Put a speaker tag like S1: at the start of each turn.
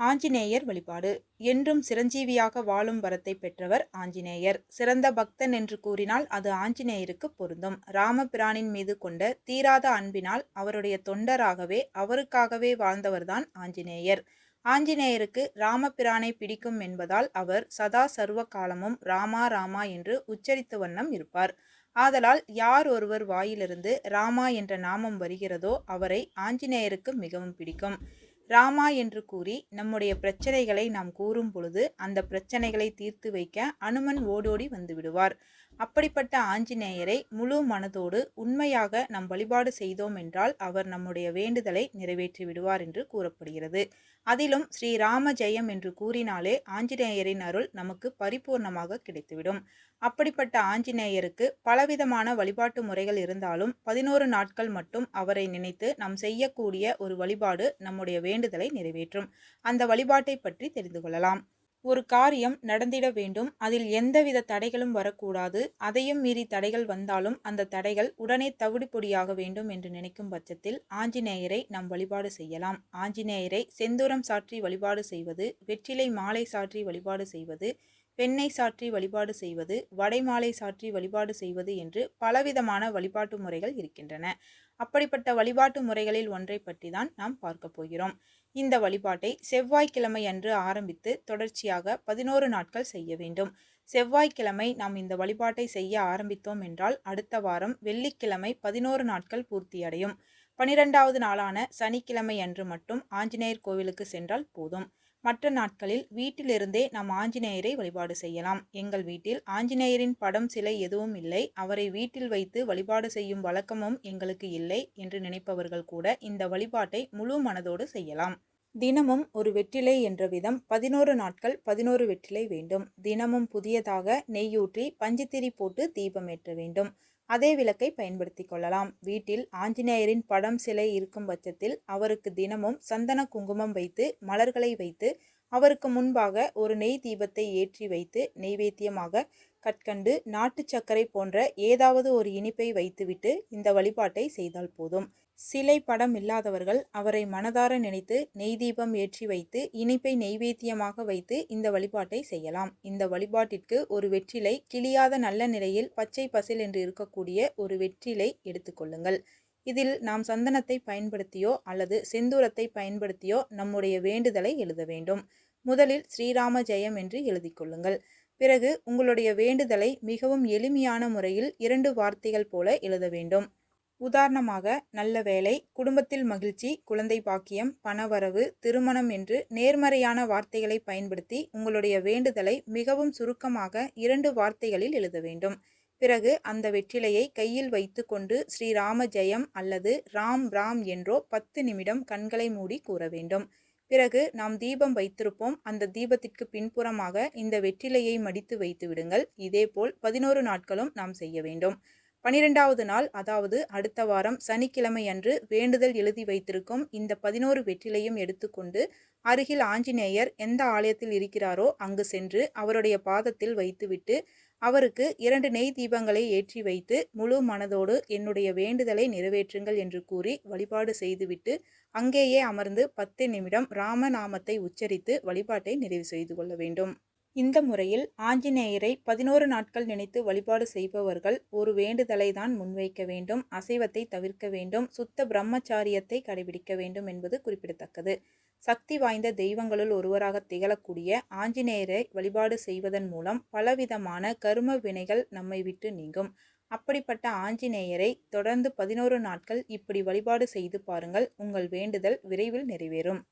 S1: ஆஞ்சநேயர் வழிபாடு. என்றும் சிரஞ்சீவியாக வாழும் வரத்தை பெற்றவர் ஆஞ்சநேயர். சிறந்த பக்தன் என்று கூறினால் அது ஆஞ்சநேயருக்கு பொருந்தும். ராமபிரானின் மீது கொண்ட தீராத அன்பினால் அவருடைய தொண்டராகவே அவருக்காகவே வாழ்ந்தவர்தான் ஆஞ்சநேயர். ஆஞ்சநேயருக்கு ராமபிரானை பிடிக்கும் என்பதால் அவர் சதா சர்வ காலமும் ராமா ராமா என்று உச்சரித்த வண்ணம் இருப்பார். ஆதலால் யார் ஒருவர் வாயிலிருந்து ராமா என்ற நாமம் வருகிறதோ அவரை ஆஞ்சநேயருக்கு மிகவும் பிடிக்கும். ராமா என்று கூறி நம்முடைய பிரச்சனைகளை நாம் கூறும் பொழுது அந்த பிரச்சனைகளை தீர்த்து வைக்க அனுமன் ஓடோடி வந்து விடுவார். அப்படிப்பட்ட ஆஞ்சநேயரை முழு மனதோடு உண்மையாக நாம் வழிபாடு செய்தோம் என்றால் அவர் நம்முடைய வேண்டுதலை நிறைவேற்றி விடுவார் என்று கூறப்படுகிறது. அதிலும் ஸ்ரீராம ஜெயம் என்று கூறினாலே ஆஞ்சநேயரின் அருள் நமக்கு பரிபூர்ணமாக கிடைத்துவிடும். அப்படிப்பட்ட ஆஞ்சநேயருக்கு பலவிதமான வழிபாட்டு முறைகள் இருந்தாலும் பதினோரு நாட்கள் மட்டும் அவரை நினைத்து நாம் செய்யக்கூடிய ஒரு வழிபாடு நம்முடைய வேண்டுதலை நிறைவேற்றும். அந்த வழிபாட்டை பற்றி தெரிந்து கொள்ளலாம். ஒரு காரியம் நடந்திட வேண்டும். அதில் எந்தவித தடைகளும் வரக்கூடாது. அதையும் மீறி தடைகள் வந்தாலும் அந்த தடைகள் உடனே தவிடு பொடியாக வேண்டும் என்று நினைக்கும் பட்சத்தில் ஆஞ்சநேயரை நாம் வழிபாடு செய்யலாம். ஆஞ்சநேயரை செந்தூரம் சாற்றி வழிபாடு செய்வது வெற்றிலை மாலை சாற்றி வழிபாடு செய்வது பெண்ணை சாற்றி வழிபாடு செய்வது வடைமாலை சாற்றி வழிபாடு செய்வது என்று பலவிதமான வழிபாட்டு முறைகள் இருக்கின்றன. அப்படிப்பட்ட வழிபாட்டு முறைகளில் ஒன்றை பற்றி தான் நாம் பார்க்க போகிறோம். இந்த வழிபாட்டை செவ்வாய்க்கிழமை அன்று ஆரம்பித்து தொடர்ச்சியாக பதினோரு நாட்கள் செய்ய வேண்டும். செவ்வாய்க்கிழமை நாம் இந்த வழிபாட்டை செய்ய ஆரம்பித்தோம் என்றால் அடுத்த வாரம் வெள்ளிக்கிழமை பதினோரு நாட்கள் பூர்த்தியடையும். பனிரெண்டாவது நாளான சனிக்கிழமை அன்று மட்டும் ஆஞ்சநேயர் கோவிலுக்கு சென்றால் போதும். மற்ற நாட்களில் வீட்டிலிருந்தே நாம் ஆஞ்சநேயரை வழிபாடு செய்யலாம். எங்கள் வீட்டில் ஆஞ்சநேயரின் படம் சிலை எதுவும் இல்லை. அவரை வீட்டில் வைத்து வழிபாடு செய்யும் வழக்கமும் எங்களுக்கு இல்லை என்று நினைப்பவர்கள் கூட இந்த வழிபாட்டை முழு மனதோடு செய்யலாம். தினமும் ஒரு வெற்றிலை என்ற விதம் பதினோரு நாட்கள் பதினோரு வெற்றிலை வேண்டும். தினமும் புதியதாக நெய்யூற்றி பஞ்சுத்திரி போட்டு தீபம் ஏற்ற வேண்டும். அதே விளக்கை பயன்படுத்தி கொள்ளலாம். வீட்டில் ஆஞ்சநேயரின் படம் சிலை இருக்கும் பட்சத்தில் அவருக்கு தினமும் சந்தன குங்குமம் வைத்து மலர்களை வைத்து அவருக்கு முன்பாக ஒரு நெய் தீபத்தை ஏற்றி வைத்து நெய்வேத்தியமாக கற்கண்டு நாட்டு சர்க்கரை போன்ற ஏதாவது ஒரு இனிப்பை வைத்துவிட்டு இந்த வழிபாட்டை செய்தால் போதும். சிலை படம் இல்லாதவர்கள் அவரை மனதார நினைத்து நெய் தீபம் ஏற்றி வைத்து இனிப்பை நெய்வேத்தியமாக வைத்து இந்த வழிபாட்டை செய்யலாம். இந்த வழிபாட்டிற்கு ஒரு வெற்றிலை கிளியாத நல்ல நிலையில் பச்சை பசில் என்று இருக்கக்கூடிய ஒரு வெற்றிலை எடுத்துக்கொள்ளுங்கள் இதில் நாம் சந்தனத்தை பயன்படுத்தியோ அல்லது செந்தூரத்தை பயன்படுத்தியோ நம்முடைய வேண்டுதலை எழுத வேண்டும். முதலில் ஸ்ரீராம ஜெயம் என்று எழுதிக்கொள்ளுங்கள் பிறகு உங்களுடைய வேண்டுதலை மிகவும் எளிமையான முறையில் இரண்டு வார்த்தைகள் போல எழுத வேண்டும். உதாரணமாக நல்ல வேலை குடும்பத்தில் மகிழ்ச்சி குழந்தை பாக்கியம் பணவரவு திருமணம் என்று நேர்மறையான வார்த்தைகளை பயன்படுத்தி உங்களுடைய வேண்டுதலை மிகவும் சுருக்கமாக இரண்டு வார்த்தைகளில் எழுத வேண்டும். பிறகு அந்த வெற்றிலையை கையில் வைத்து கொண்டு ஸ்ரீராம ஜெயம் அல்லது ராம் ராம் என்றோ பத்து நிமிடம் கண்களை மூடி கூற வேண்டும். பிறகு நாம் தீபம் வைத்திருப்போம். அந்த தீபத்திற்கு பின்புறமாக இந்த வெற்றிலையை மடித்து வைத்து விடுங்கள். இதேபோல் பதினோரு நாட்களும் நாம் செய்ய வேண்டும். பனிரெண்டாவது நாள் அதாவது அடுத்த வாரம் சனிக்கிழமை அன்று வேண்டுதல் எழுதி வைத்திருக்கும் இந்த பதினோரு வெற்றிலையும் எடுத்துக்கொண்டு அருகில் ஆஞ்சநேயர் எந்த ஆலயத்தில் இருக்கிறாரோ அங்கு சென்று அவருடைய பாதத்தில் வைத்துவிட்டு அவருக்கு இரண்டு நெய் தீபங்களை ஏற்றி வைத்து முழு மனதோடு என்னுடைய வேண்டுதலை நிறைவேற்றுங்கள் என்று கூறி வழிபாடு செய்துவிட்டு அங்கேயே அமர்ந்து பத்து நிமிடம் ராமநாமத்தை உச்சரித்து வழிபாட்டை நிறைவு செய்து கொள்ள வேண்டும். இந்த முறையில் ஆஞ்சநேயரை பதினோரு நாட்கள் நினைத்து வழிபாடு செய்பவர்கள் ஒரு வேண்டுதலை தான் முன்வைக்க வேண்டும் அசைவத்தை தவிர்க்க வேண்டும் சுத்த பிரம்மச்சாரியத்தை கடைபிடிக்க வேண்டும் என்பது குறிப்பிடத்தக்கது. சக்தி வாய்ந்த தெய்வங்களுள் ஒருவராக திகழக்கூடிய ஆஞ்சநேயரை வழிபாடு செய்வதன் மூலம் பலவிதமான கரும வினைகள் நம்மை விட்டு நீங்கும். அப்படிப்பட்ட ஆஞ்சநேயரை தொடர்ந்து பதினோரு நாட்கள் இப்படி வழிபாடு செய்து பாருங்கள். உங்கள் வேண்டுதல் விரைவில் நிறைவேறும்.